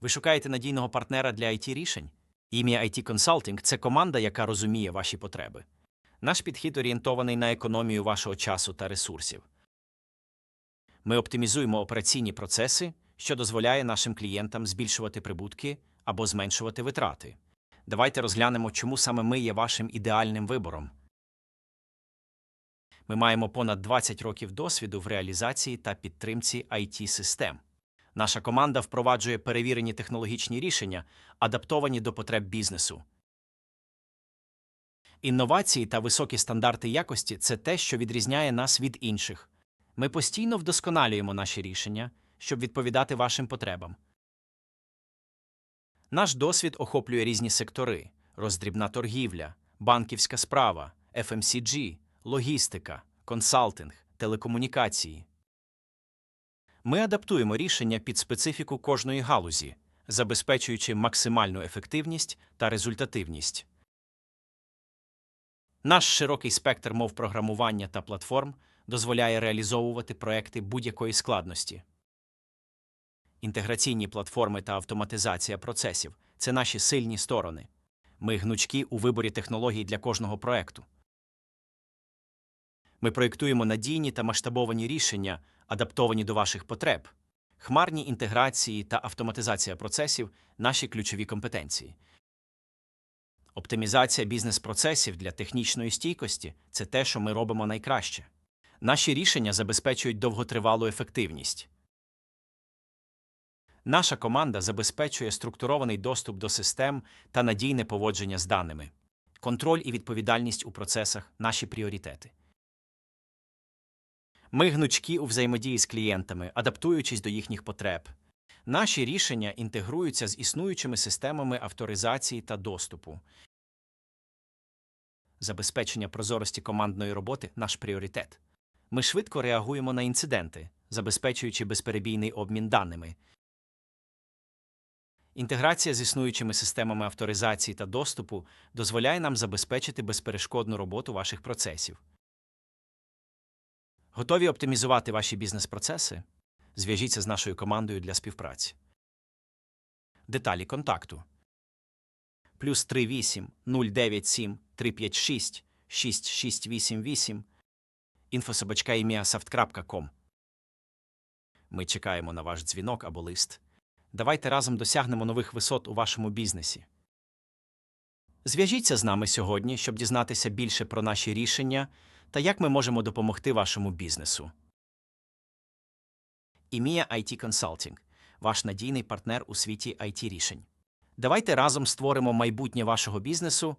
Ви шукаєте надійного партнера для it рішень? Ім'я IT Consulting – це команда, яка розуміє ваші потреби. Наш підхід орієнтований на економію вашого часу та ресурсів. Ми оптимізуємо операційні процеси, що дозволяє нашим клієнтам збільшувати прибутки або зменшувати витрати. Давайте розглянемо, чому саме ми є вашим ідеальним вибором. Ми маємо понад 20 років досвіду в реалізації та підтримці it систем Наша команда впроваджує перевірені технологічні рішення, адаптовані до потреб бізнесу. Інновації та високі стандарти якості це те, що відрізняє нас від інших. Ми постійно вдосконалюємо наші рішення, щоб відповідати вашим потребам. Наш досвід охоплює різні сектори: роздрібна торгівля, банківська справа, FMCG, логістика, консалтинг, телекомунікації. Ми адаптуємо рішення під специфіку кожної галузі, забезпечуючи максимальну ефективність та результативність. Наш широкий спектр мов програмування та платформ дозволяє реалізовувати проекти будь-якої складності. Інтеграційні платформи та автоматизація процесів це наші сильні сторони. Ми гнучкі у виборі технологій для кожного проекту. Ми проєктуємо надійні та масштабовані рішення, адаптовані до ваших потреб. Хмарні інтеграції та автоматизація процесів наші ключові компетенції. Оптимізація бізнес-процесів для технічної стійкості це те, що ми робимо найкраще. Наші рішення забезпечують довготривалу ефективність. Наша команда забезпечує структурований доступ до систем та надійне поводження з даними. Контроль і відповідальність у процесах наші пріоритети. Ми гнучкі у взаємодії з клієнтами, адаптуючись до їхніх потреб. Наші рішення інтегруються з існуючими системами авторизації та доступу. Забезпечення прозорості командної роботи наш пріоритет. Ми швидко реагуємо на інциденти, забезпечуючи безперебійний обмін даними. Інтеграція з існуючими системами авторизації та доступу дозволяє нам забезпечити безперешкодну роботу ваших процесів. Готові оптимізувати ваші бізнес-процеси? Зв'яжіться з нашою командою для співпраці. Деталі контакту плюс 38 097 356 6688 інфособачка Ми чекаємо на ваш дзвінок або лист. Давайте разом досягнемо нових висот у вашому бізнесі. Зв'яжіться з нами сьогодні, щоб дізнатися більше про наші рішення та як ми можемо допомогти вашому бізнесу. ІМІЯ IT Consulting – ваш надійний партнер у світі IT рішень. Давайте разом створимо майбутнє вашого бізнесу